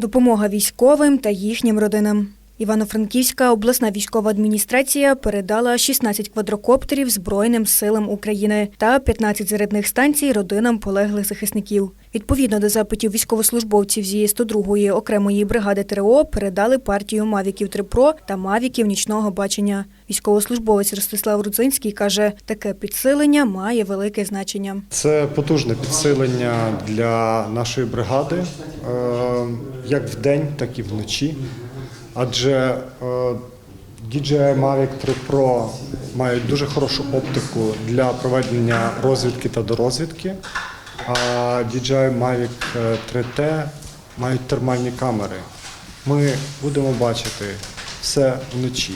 Допомога військовим та їхнім родинам. Івано-Франківська обласна військова адміністрація передала 16 квадрокоптерів Збройним силам України та 15 зарядних станцій родинам полеглих захисників. Відповідно до запитів військовослужбовців зі 102-ї окремої бригади ТРО передали партію Мавіків 3 Pro та Мавіків нічного бачення. Військовослужбовець Ростислав Рудзинський каже, таке підсилення має велике значення. Це потужне підсилення для нашої бригади, е, як вдень, так і вночі. Адже е, DJI Mavic 3 Pro мають дуже хорошу оптику для проведення розвідки та дорозвідки, а DJI Mavic 3T мають термальні камери. Ми будемо бачити все вночі.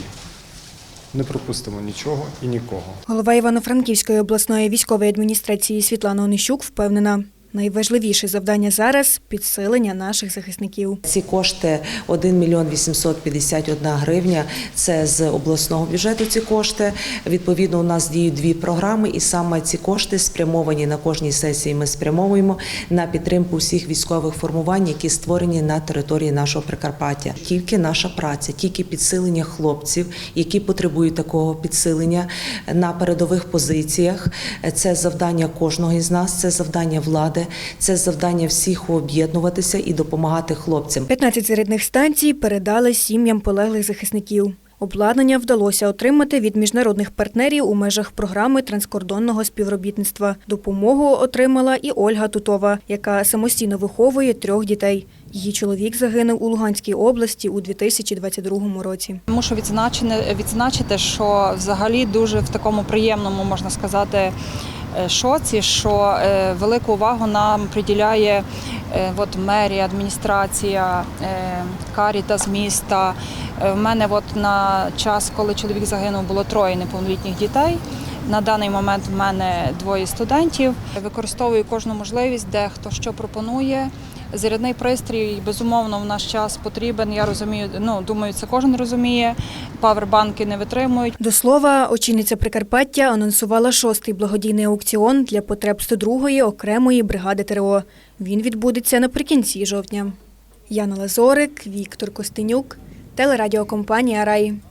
Не пропустимо нічого і нікого. Голова Івано-Франківської обласної військової адміністрації Світлана Онищук впевнена, найважливіше завдання зараз підсилення наших захисників. Ці кошти 1 мільйон 851 гривня. Це з обласного бюджету. Ці кошти відповідно у нас діють дві програми, і саме ці кошти спрямовані на кожній сесії. Ми спрямовуємо на підтримку всіх військових формувань, які створені на території нашого Прикарпаття. Тільки наша праця, тільки підсилення хлопців, які потребують такого підсилення на передових позиціях. Це завдання кожного із нас, це завдання влади, це завдання всіх об'єднуватися і допомагати хлопцям. 15 зарядних станцій передали сім'ям полеглих захисників. Обладнання вдалося отримати від міжнародних партнерів у межах програми транскордонного співробітництва. Допомогу отримала і Ольга Тутова, яка самостійно виховує трьох дітей. Її чоловік загинув у Луганській області у 2022 році. Мушу відзначити, відзначити, що взагалі дуже в такому приємному, можна сказати, шоці, що е, велику увагу нам приділяє е, от мерія, адміністрація, е, каріта з міста. У мене от на час, коли чоловік загинув, було троє неповнолітніх дітей. На даний момент в мене двоє студентів. Використовую кожну можливість, де хто що пропонує. Зарядний пристрій, безумовно, в наш час потрібен. Я розумію, ну думаю, це кожен розуміє. Павербанки не витримують. До слова, очільниця Прикарпаття анонсувала шостий благодійний аукціон для потреб 102-ї окремої бригади ТРО. Він відбудеться наприкінці жовтня. Яна Лазорик, Віктор Костенюк, телерадіокомпанія Рай.